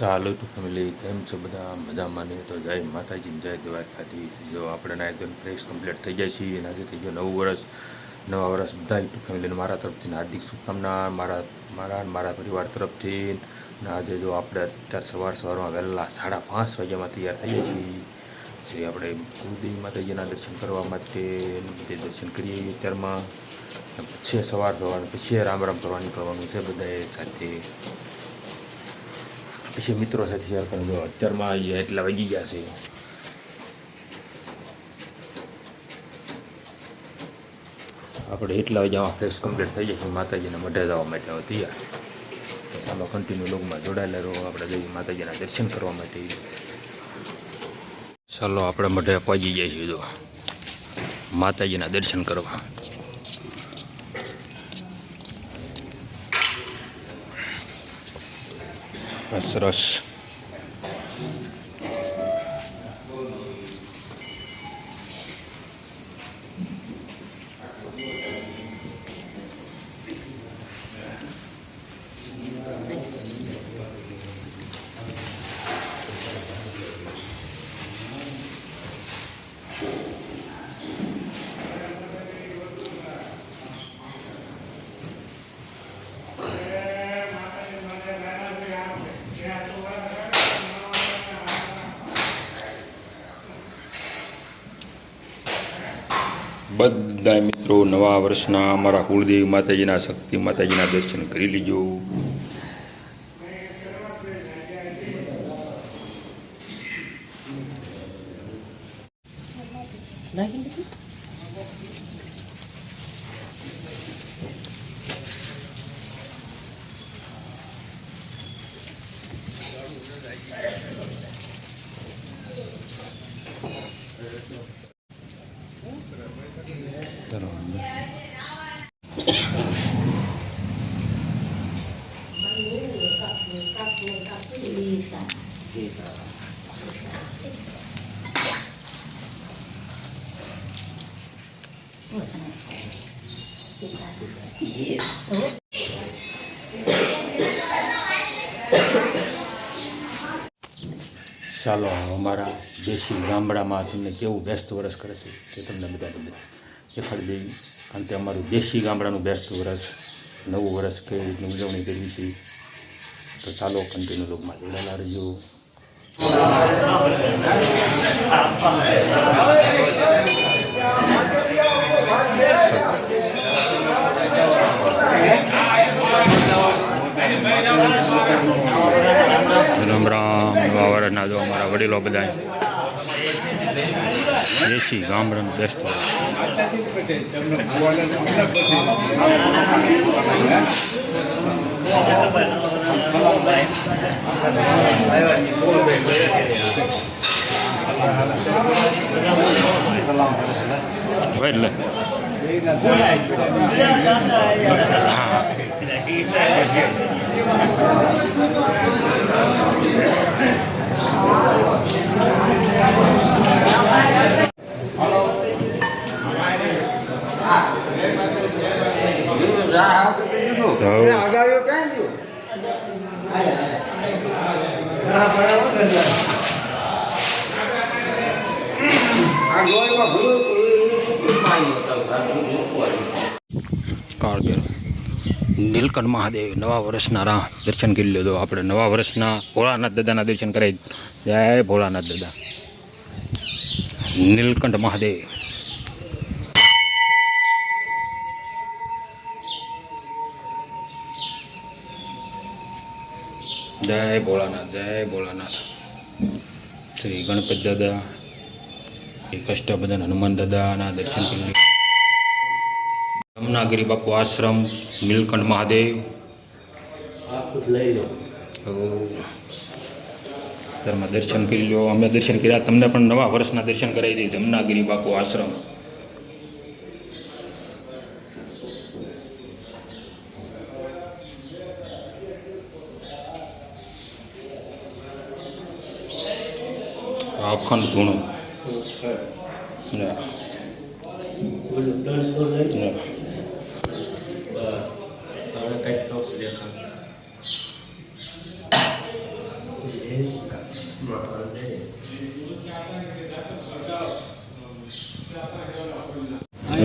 ચાલો તો ફેમિલી કેમ છો બધા? મજામાં નહીં તો જય માતાજી જય દ્વારકાથી જો આપણે ના એકદમ ફ્રેશ કમ્પ્લીટ થઈ જાય છીએ અને આજે થઈ ગયો નવું વર્ષ. નવા વર્ષ બધા યુટ્યુબ ફેમિલીને મારા તરફથી હાર્દિક શુભકામના, મારા મારા મારા પરિવાર તરફથી. અને આજે જો આપણે અત્યારે સવાર સવારમાં વહેલા સાડા પાંચ વાગ્યામાં તૈયાર થઈએ છીએ. જે આપણે કુળદેવી માતાજીના દર્શન કરવા માટે બધે દર્શન કરીએ અત્યારમાં. પછી સવાર સવાર પછી રામ રામ કરવા નીકળવાનું છે બધાએ સાથે. પછી મિત્રો સાથે શેર કરો જો અત્યારમાં એટલા વાગી ગયા છે. આપણે એટલા વાગ્યામાં ફ્રેશ કમ્પ્લીટ થઈ જશે. માતાજીના મઢે જવા માટે તૈયાર. ચાલો કન્ટિન્યુ લોગમાં જોડાયેલા રહો. આપણે જઈએ માતાજીના દર્શન કરવા માટે. ચાલો, આપણે મઢે પહોંચી જઈશું. જો, માતાજીના દર્શન કરવા. よしよし。બધા મિત્રો નવા વર્ષના અમારા કુળદેવી માતાજીના શક્તિ માતાજીના દર્શન કરી લીજો Thank અંદર. ચાલો અમારા દેશી ગામડામાં તમને કેવું વ્યસ્ત વર્ષ કરે છે તે તમને બધા બધા દેખાડી દઈએ કારણ કે અમારું દેશી ગામડાનું બેસ્ટ વર્ષ નવું વર્ષ કઈ રીતની ઉજવણી કરવી છે, તો ચાલો કન્ટિન્યુ લોકમાં જોડાયેલા રહેજો રામ રામ, નવા વર્ષના જો અમારા વડીલો બધા દેશી ગામડાનું બેસ્ટ એટલે હા કાળબેર નીલકંઠ મહાદેવ નવા વર્ષના રાહ દર્શન કરી લીધો. આપણે નવા વર્ષના ભોળાનાથ દાદાના દર્શન કરાવી. જય ભોળાનાથ દાદા. નીલકંઠ મહાદેવ. જય ભોળાનાથ જય ભોળાનાથ. શ્રી ગણપત દાદા, શ્રી કષ્ટભદન હનુમાન દાદાના દર્શન કરી રમનાગિરી બાપુ આશ્રમ, નીલકંઠ મહાદેવ. દર્શન કરી લો અમે દર્શન કર્યા. તમને પણ નવા વર્ષના દર્શન કરાવી દઈએ જમનાગિરી બાપુ આશ્રમ. અખંડ ધૂણો.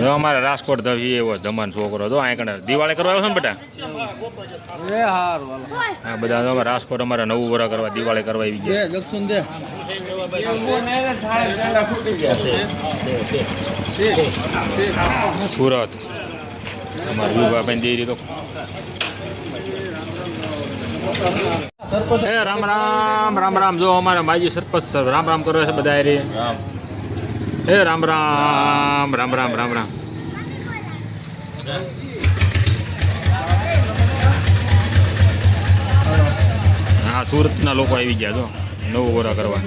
અમારે રાજકોટ દવી એવો ધમાન છોકરો તો અહીં કણે દિવાળી કરવા આવ્યો છે ને બેટા? એ હારું હાલો. હા બધા અમારે રાજકોટ અમારે નવું વરા કરવા દિવાળી કરવા આવી ગયા. સુરત. અમારે વિભાભાઈ દઈ તો રામ રામ રામ રામ. જો અમારે માજી સરપંચ સર રામ રામ કરે છે બધા એ રામ. રામ રામ રામ રામ રામ રામ. હા, સુરતના લોકો આવી ગયા, જો. નવું વરા કરવા.